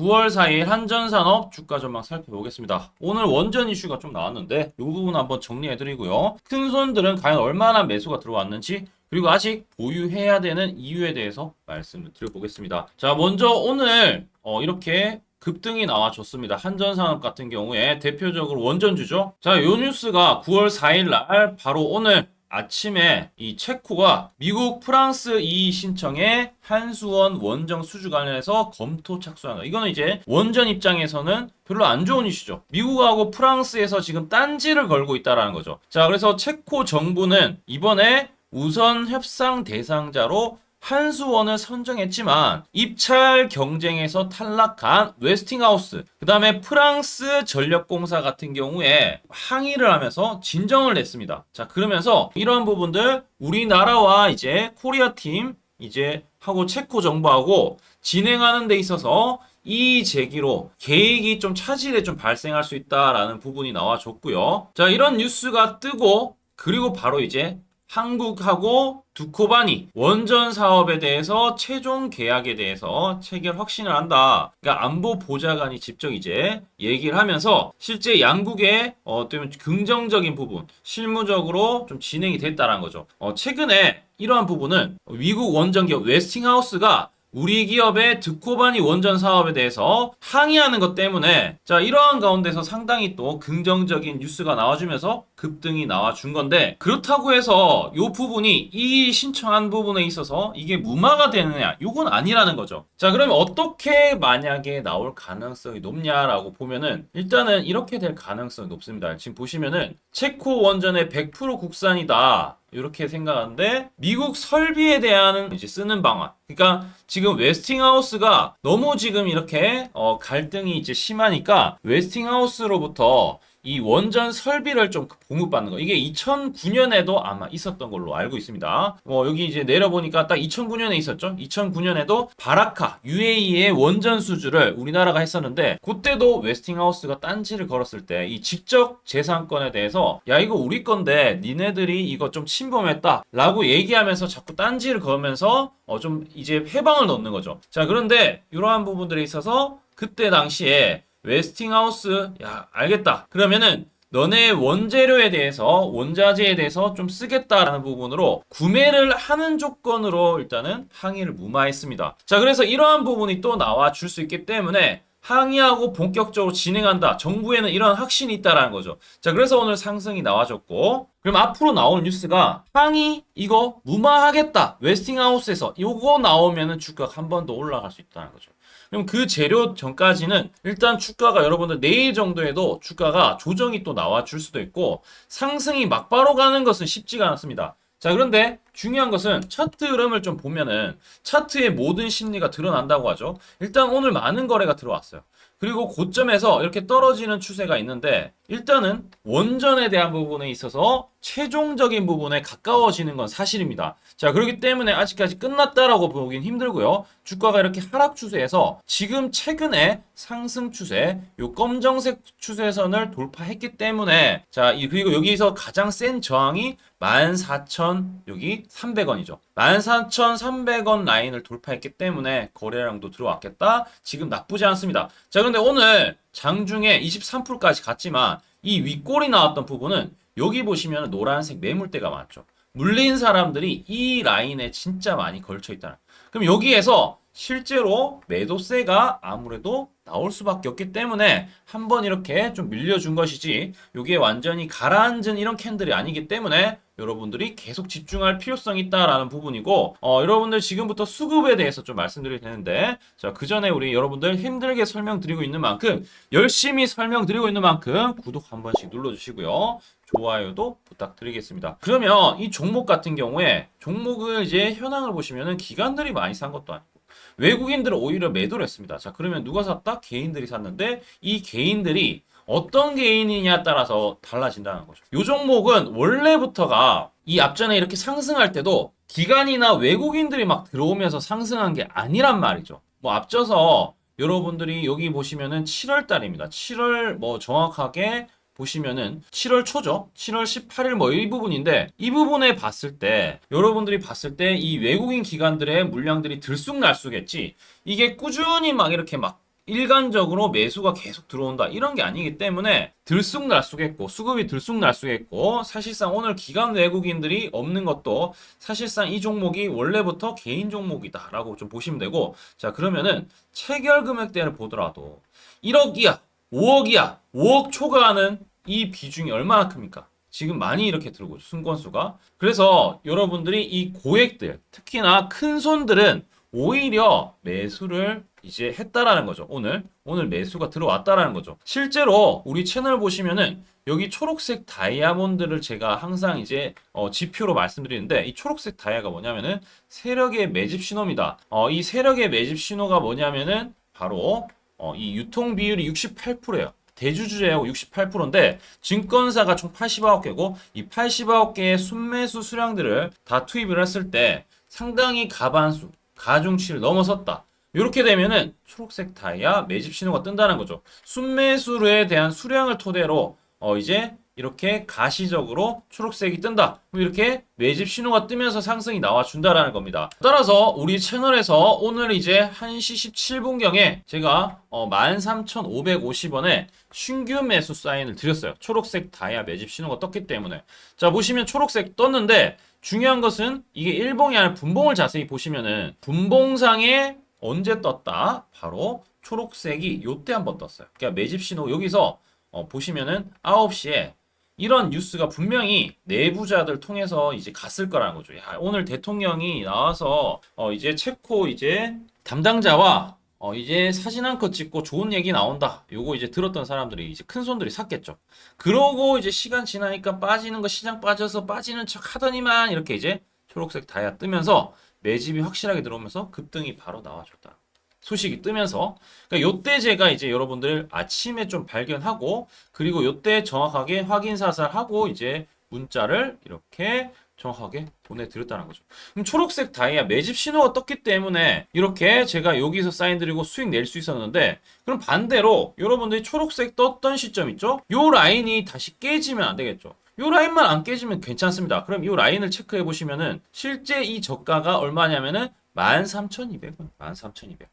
9월 4일 한전산업 주가 전망 살펴보겠습니다. 오늘 원전 이슈가 좀 나왔는데 이 부분 한번 정리해드리고요. 큰 손들은 과연 얼마나 매수가 들어왔는지 그리고 아직 보유해야 되는 이유에 대해서 말씀을 드려보겠습니다. 자, 먼저 오늘 어, 이렇게 급등이 나와줬습니다. 한전산업 같은 경우에 대표적으로 원전주죠. 자, 요 뉴스가 9월 4일 날 바로 오늘 아침에 이 체코가 미국 프랑스 이의 신청에 한수원 원정 수주 관련해서 검토 착수한다. 이거는 이제 원전 입장에서는 별로 안 좋은 이슈죠. 미국하고 프랑스에서 지금 딴지를 걸고 있다라는 거죠. 자, 그래서 체코 정부는 이번에 우선 협상 대상자로 한수원을 선정했지만 입찰 경쟁에서 탈락한 웨스팅하우스, 그 다음에 프랑스 전력공사 같은 경우에 항의를 하면서 진정을 냈습니다. 자, 그러면서 이러한 부분들 우리나라와 이제 코리아 팀 이제 하고 체코 정부하고 진행하는 데 있어서 이 제기로 계획이 좀 차질에 좀 발생할 수 있다라는 부분이 나와줬고요. 자, 이런 뉴스가 뜨고 그리고 바로 이제 한국하고 두코바니 원전 사업에 대해서 최종 계약에 대해서 체결 확신을 한다. 그러니까 안보 보좌관이 직접 이제 얘기를 하면서 실제 양국의 어, 어떤 긍정적인 부분, 실무적으로 좀 진행이 됐다라는 거죠. 어, 최근에 이러한 부분은 미국 원전 기업 웨스팅하우스가 우리 기업의 드코바니 원전 사업에 대해서 항의하는 것 때문에 자 이러한 가운데서 상당히 또 긍정적인 뉴스가 나와주면서 급등이 나와준 건데 그렇다고 해서 이 부분이 이 신청한 부분에 있어서 이게 무마가 되느냐 이건 아니라는 거죠. 자 그러면 어떻게 만약에 나올 가능성이 높냐라고 보면은 일단은 이렇게 될 가능성이 높습니다. 지금 보시면은 체코 원전의 100% 국산이다. 이렇게 생각하는데 미국 설비에 대한 이제 쓰는 방안. 그러니까 지금 웨스팅하우스가 너무 지금 이렇게 어 갈등이 이제 심하니까 웨스팅하우스로부터 이 원전 설비를 좀 공급받는 거. 이게 2009년에도 아마 있었던 걸로 알고 있습니다. 어, 여기 이제 내려보니까 딱 2009년에 있었죠. 2009년에도 바라카, UAE의 원전 수주를 우리나라가 했었는데, 그때도 웨스팅하우스가 딴지를 걸었을 때 이 직접 재산권에 대해서 야, 이거 우리 건데 니네들이 이거 좀 침범했다. 라고 얘기하면서 자꾸 딴지를 걸면서 어, 좀 이제 해방을 넣는 거죠. 자, 그런데 이러한 부분들에 있어서 그때 당시에 웨스팅하우스 야 알겠다 그러면은 너네 원재료에 대해서 원자재에 대해서 좀 쓰겠다라는 부분으로 구매를 하는 조건으로 일단은 항의를 무마했습니다 자 그래서 이러한 부분이 또 나와 줄 수 있기 때문에 항의하고 본격적으로 진행한다. 정부에는 이런 확신이 있다라는 거죠. 자, 그래서 오늘 상승이 나와줬고, 그럼 앞으로 나올 뉴스가 항의 이거 무마하겠다. 웨스팅하우스에서 이거 나오면은 주가가 한번 더 올라갈 수 있다는 거죠. 그럼 그 재료 전까지는 일단 주가가 여러분들 내일 정도에도 주가가 조정이 또 나와 줄 수도 있고 상승이 막바로 가는 것은 쉽지가 않습니다. 자, 그런데 중요한 것은 차트 흐름을 좀 보면은 차트의 모든 심리가 드러난다고 하죠. 일단 오늘 많은 거래가 들어왔어요. 그리고 고점에서 이렇게 떨어지는 추세가 있는데 일단은 원전에 대한 부분에 있어서 최종적인 부분에 가까워지는 건 사실입니다. 자, 그렇기 때문에 아직까지 끝났다라고 보긴 힘들고요. 주가가 이렇게 하락 추세에서 지금 최근에 상승 추세, 요 검정색 추세선을 돌파했기 때문에 자, 이 그리고 여기서 가장 센 저항이 14,000 여기 300원이죠. 14,300원 라인을 돌파했기 때문에 거래량도 들어왔겠다. 지금 나쁘지 않습니다. 자, 그런데 오늘 장중에 23%까지 갔지만 이 윗골이 나왔던 부분은 여기 보시면 노란색 매물대가 많죠. 물린 사람들이 이 라인에 진짜 많이 걸쳐 있다. 그럼 여기에서 실제로 매도세가 아무래도 나올 수밖에 없기 때문에 한번 이렇게 좀 밀려준 것이지 이게 완전히 가라앉은 이런 캔들이 아니기 때문에 여러분들이 계속 집중할 필요성이 있다라는 부분이고 어, 여러분들 지금부터 수급에 대해서 좀 말씀드릴 텐데 자 그 전에 우리 여러분들 힘들게 설명드리고 있는 만큼 열심히 설명드리고 있는 만큼 구독 한 번씩 눌러주시고요 좋아요도 부탁드리겠습니다 그러면 이 종목 같은 경우에 종목을 이제 현황을 보시면은 기관들이 많이 산 것도 아니고 외국인들은 오히려 매도를 했습니다. 자, 그러면 누가 샀다? 개인들이 샀는데 이 개인들이 어떤 개인이냐 따라서 달라진다는 거죠. 이 종목은 원래부터가 이 앞전에 이렇게 상승할 때도 기관이나 외국인들이 막 들어오면서 상승한 게 아니란 말이죠. 뭐 앞져서 여러분들이 여기 보시면은 7월 달입니다. 7월 뭐 정확하게 보시면은 7월 초죠. 7월 18일 뭐 이 부분인데 이 부분에 봤을 때 여러분들이 봤을 때 이 외국인 기관들의 물량들이 들쑥날쑥했지 이게 꾸준히 막 이렇게 막 일간적으로 매수가 계속 들어온다 이런 게 아니기 때문에 들쑥날쑥했고 수급이 들쑥날쑥했고 사실상 오늘 기관 외국인들이 없는 것도 사실상 이 종목이 원래부터 개인 종목이다라고 좀 보시면 되고 자 그러면은 체결 금액대를 보더라도 1억 이야 5억 이야 5억 초과하는 이 비중이 얼마나 큽니까? 지금 많이 이렇게 들고 순건수가 그래서 여러분들이 이 고액들 특히나 큰 손들은 오히려 매수를 이제 했다라는 거죠. 오늘 오늘 매수가 들어왔다라는 거죠. 실제로 우리 채널 보시면은 여기 초록색 다이아몬드를 제가 항상 이제 어, 지표로 말씀드리는데 이 초록색 다이아가 뭐냐면은 세력의 매집 신호입니다. 어, 이 세력의 매집 신호가 뭐냐면은 바로 어, 이 유통 비율이 68%예요. 대주주제하고 68%인데 증권사가 총 89억 개고 이 89억 개의 순매수 수량들을 다 투입을 했을 때 상당히 가반수, 가중치를 넘어섰다. 이렇게 되면은 초록색 다이아 매집 신호가 뜬다는 거죠. 순매수에 대한 수량을 토대로 어 이제 이렇게 가시적으로 초록색이 뜬다. 이렇게 매집 신호가 뜨면서 상승이 나와준다라는 겁니다. 따라서 우리 채널에서 오늘 이제 1시 17분경에 제가 어 13,550원에 신규 매수 사인을 드렸어요. 초록색 다이아 매집 신호가 떴기 때문에. 자, 보시면 초록색 떴는데 중요한 것은 이게 일봉이 아니라 분봉을 자세히 보시면은 분봉상에 언제 떴다? 바로 초록색이 요때 한번 떴어요. 그러니까 매집 신호 여기서 어, 보시면은 9시에 이런 뉴스가 분명히 내부자들 통해서 이제 갔을 거라는 거죠. 야, 오늘 대통령이 나와서 어, 이제 체코 이제 담당자와 어, 이제 사진 한 컷 찍고 좋은 얘기 나온다. 요거 이제 들었던 사람들이 이제 큰 손들이 샀겠죠. 그러고 이제 시간 지나니까 빠지는 거 시장 빠져서 빠지는 척 하더니만 이렇게 이제 초록색 다이아 뜨면서 매집이 확실하게 들어오면서 급등이 바로 나와줬다. 소식이 뜨면서 그러니까 요때 제가 이제 여러분들 아침에 좀 발견하고 그리고 요때 정확하게 확인 사살하고 이제 문자를 이렇게 정확하게 보내드렸다는 거죠. 그럼 초록색 다이아 매집 신호가 떴기 때문에 이렇게 제가 여기서 사인 드리고 수익 낼 수 있었는데 그럼 반대로 여러분들이 초록색 떴던 시점 있죠? 요 라인이 다시 깨지면 안 되겠죠. 요 라인만 안 깨지면 괜찮습니다. 그럼 이 라인을 체크해 보시면은 실제 이 저가가 얼마냐면은 13,200원, 13,200원.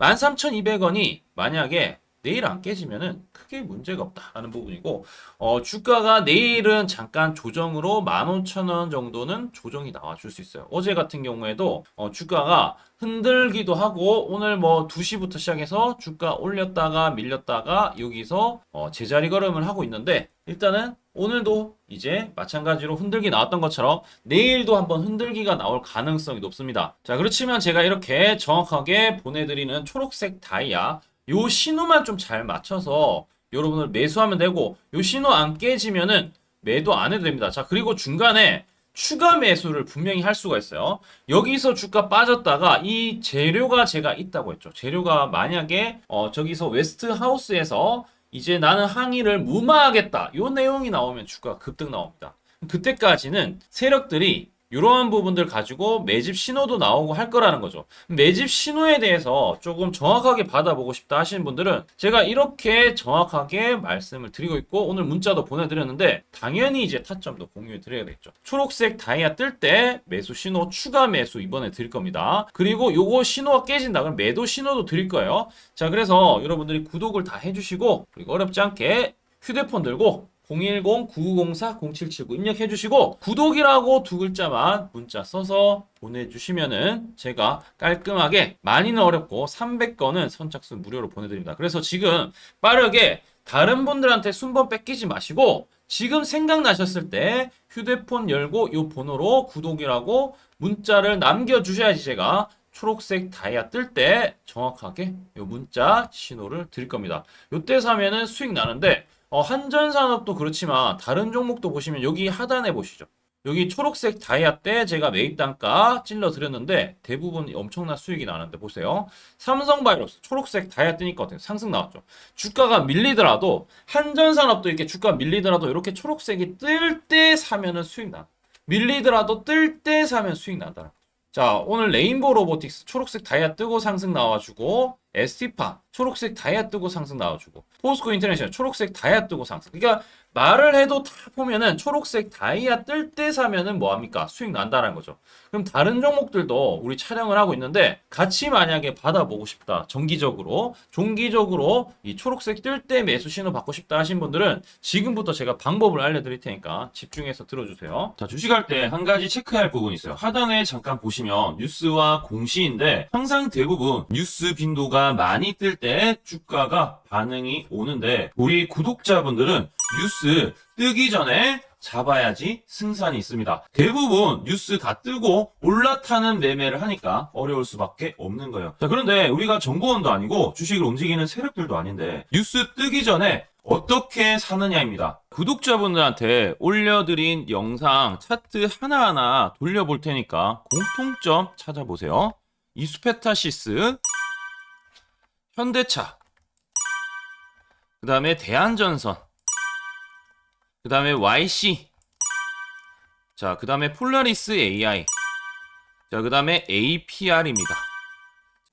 13,200원이 만약에 내일 안 깨지면은 크게 문제가 없다라는 부분이고 어, 주가가 내일은 잠깐 조정으로 15,000원 정도는 조정이 나와줄 수 있어요. 어제 같은 경우에도 어, 주가가 흔들기도 하고 오늘 뭐 2시부터 시작해서 주가 올렸다가 밀렸다가 여기서 어, 제자리 걸음을 하고 있는데 일단은 오늘도 이제 마찬가지로 흔들기 나왔던 것처럼 내일도 한번 흔들기가 나올 가능성이 높습니다. 자, 그렇지만 제가 이렇게 정확하게 보내드리는 초록색 다이아 요 신호만 좀 잘 맞춰서 여러분을 매수하면 되고 요 신호 안 깨지면은 매도 안 해도 됩니다. 자, 그리고 중간에 추가 매수를 분명히 할 수가 있어요. 여기서 주가 빠졌다가 이 재료가 제가 있다고 했죠. 재료가 만약에 어 저기서 웨스트 하우스에서 이제 나는 항의를 무마하겠다. 요 내용이 나오면 주가 급등 나옵니다. 그때까지는 세력들이 이러한 부분들 가지고 매집 신호도 나오고 할 거라는 거죠. 매집 신호에 대해서 조금 정확하게 받아보고 싶다 하시는 분들은 제가 이렇게 정확하게 말씀을 드리고 있고 오늘 문자도 보내드렸는데 당연히 이제 타점도 공유해 드려야겠죠. 초록색 다이아 뜰 때 매수 신호 추가 매수 이번에 드릴 겁니다. 그리고 요거 신호가 깨진다 그럼 매도 신호도 드릴 거예요. 자 그래서 여러분들이 구독을 다 해주시고 그리고 어렵지 않게 휴대폰 들고 010-9904-0779 입력해 주시고 구독이라고 두 글자만 문자 써서 보내주시면은 제가 깔끔하게 많이는 어렵고 300건은 선착순 무료로 보내드립니다. 그래서 지금 빠르게 다른 분들한테 순번 뺏기지 마시고 지금 생각나셨을 때 휴대폰 열고 이 번호로 구독이라고 문자를 남겨주셔야지 제가 초록색 다이아 뜰 때 정확하게 이 문자 신호를 드릴 겁니다. 이때 사면은 수익 나는데 어, 한전산업도 그렇지만 다른 종목도 보시면 여기 하단에 보시죠. 여기 초록색 다이아 때 제가 매입 단가 찔러 드렸는데 대부분 엄청난 수익이 나는데 보세요. 삼성 바이오스 초록색 다이아 뜨니까 어때요? 상승 나왔죠. 주가가 밀리더라도 한전산업도 이렇게 주가 밀리더라도 이렇게 초록색이 뜰 때 사면은 수익 나. 밀리더라도 뜰 때 사면 수익 난다. 자, 오늘 레인보우 로보틱스 초록색 다이아 뜨고 상승 나와주고 ST파 초록색 다이아 뜨고 상승 나와주고 포스코 인터내셔널 초록색 다이아 뜨고 상승. 그러니까 말을 해도 다 보면은 초록색 다이아 뜰 때 사면은 뭐합니까? 수익 난다라는 거죠. 그럼 다른 종목들도 우리 촬영을 하고 있는데 같이 만약에 받아보고 싶다 정기적으로 종기적으로 이 초록색 뜰 때 매수 신호 받고 싶다 하신 분들은 지금부터 제가 방법을 알려드릴 테니까 집중해서 들어주세요. 자 주식할 때 한 가지 체크할 부분이 있어요. 하단에 잠깐 보시면 뉴스와 공시인데 항상 대부분 뉴스 빈도가 많이 뜰때 주가가 반응이 오는데 우리 구독자분들은 뉴스 뜨기 전에 잡아야지 승산이 있습니다. 대부분 뉴스 다 뜨고 올라타는 매매를 하니까 어려울 수밖에 없는 거예요. 자, 그런데 우리가 정보원도 아니고 주식을 움직이는 세력들도 아닌데 뉴스 뜨기 전에 어떻게 사느냐입니다. 구독자분들한테 올려드린 영상 차트 하나하나 돌려볼 테니까 공통점 찾아보세요. 이수페타시스, 현대차, 그 다음에 대한전선, 그 다음에 YC, 자, 그 다음에 폴라리스 AI, 자, 그 다음에 APR입니다.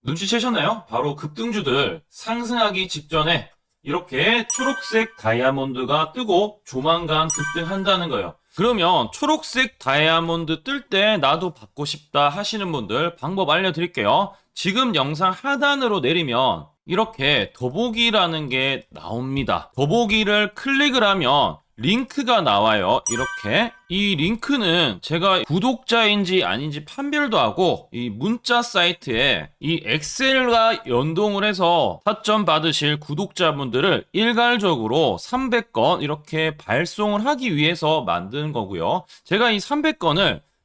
눈치채셨나요? 바로 급등주들 상승하기 직전에 이렇게 초록색 다이아몬드가 뜨고 조만간 급등한다는 거예요. 그러면 초록색 다이아몬드 뜰 때 나도 받고 싶다 하시는 분들 방법 알려드릴게요. 지금 영상 하단으로 내리면 이렇게 더보기라는 게 나옵니다. 더보기를 클릭을 하면 링크가 나와요. 이렇게. 이 링크는 제가 구독자인지 아닌지 판별도 하고 이 문자 사이트에 이 엑셀과 연동을 해서 타점 받으실 구독자분들을 일괄적으로 300건 이렇게 발송을 하기 위해서 만든 거고요. 제가 이 300건을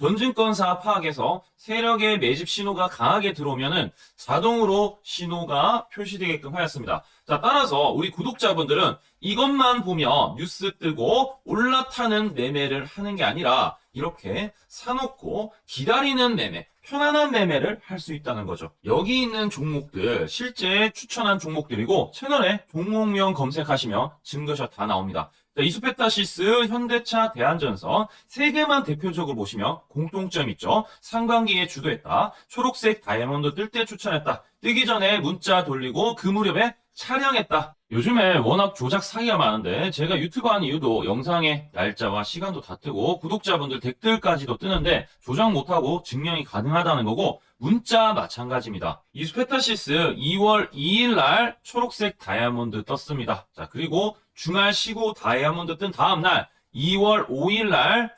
전증권사 파악에서 세력의 매집 신호가 강하게 들어오면은 자동으로 신호가 표시되게끔 하였습니다. 자, 따라서 우리 구독자분들은 이것만 보면 뉴스 뜨고 올라타는 매매를 하는 게 아니라 이렇게 사놓고 기다리는 매매, 편안한 매매를 할 수 있다는 거죠. 여기 있는 종목들 실제 추천한 종목들이고 채널에 종목명 검색하시면 증거샷 다 나옵니다. 자, 이수페타시스, 현대차, 대한전선 세 개만 대표적으로 보시면 공통점 있죠. 상반기에 주도했다. 초록색 다이아몬드 뜰 때 추천했다. 뜨기 전에 문자 돌리고 그 무렵에 촬영했다. 요즘에 워낙 조작 사기가 많은데 제가 유튜브 하는 이유도 영상에 날짜와 시간도 다 뜨고 구독자분들 댓글까지도 뜨는데 조작 못하고 증명이 가능하다는 거고 문자 마찬가지입니다. 이스페타시스 2월 2일 날 초록색 다이아몬드 떴습니다. 자, 그리고 주말 쉬고 다이아몬드 뜬 다음 날 2월 5일 날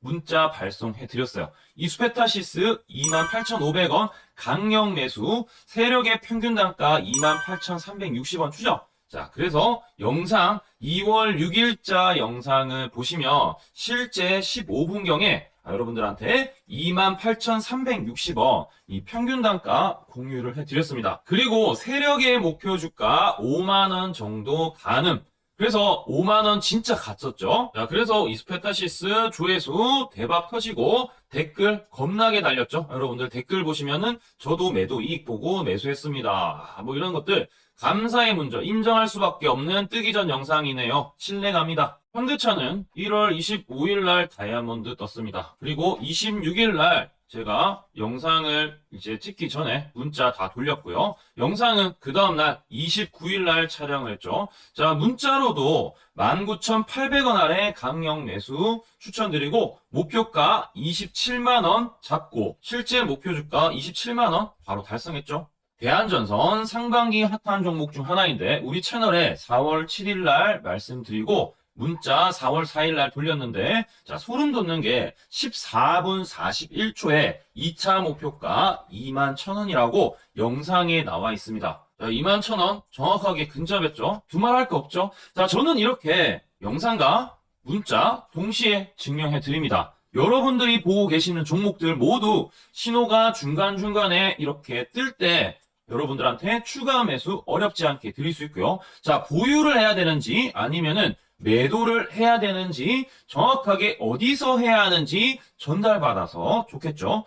문자 발송해 드렸어요. 이스페타시스 28,500원 강력 매수 세력의 평균 단가 28,360원 추적. 자, 그래서 영상 2월 6일자 영상을 보시면 실제 15분경에 아, 여러분들한테 28,360원 이 평균 단가 공유를 해드렸습니다. 그리고 세력의 목표 주가 5만원 정도 가능. 그래서 5만원 진짜 갔었죠. 자, 그래서 이스페타시스 조회수 대박 터지고 댓글 겁나게 달렸죠. 여러분들 댓글 보시면은 저도 매도 이익 보고 매수했습니다. 아, 뭐 이런 것들 감사의 문제 인정할 수밖에 없는 뜨기 전 영상이네요. 신뢰갑니다. 현대차는 1월 25일 날 다이아몬드 떴습니다. 그리고 26일 날 제가 영상을 이제 찍기 전에 문자 다 돌렸고요. 영상은 그 다음날 29일 날 촬영을 했죠. 자, 문자로도 19,800원 아래 강력 매수 추천드리고 목표가 27만원 잡고 실제 목표 주가 27만원 바로 달성했죠. 대한전선 상반기 핫한 종목 중 하나인데 우리 채널에 4월 7일 날 말씀드리고 문자 4월 4일 날 돌렸는데 자 소름 돋는 게 14분 41초에 2차 목표가 2만 1,000원이라고 영상에 나와 있습니다. 자, 2만 1,000원 정확하게 근접했죠. 두말할 거 없죠. 자 저는 이렇게 영상과 문자 동시에 증명해 드립니다. 여러분들이 보고 계시는 종목들 모두 신호가 중간중간에 이렇게 뜰 때 여러분들한테 추가 매수 어렵지 않게 드릴 수 있고요. 자, 보유를 해야 되는지 아니면은 매도를 해야 되는지 정확하게 어디서 해야 하는지 전달받아서 좋겠죠.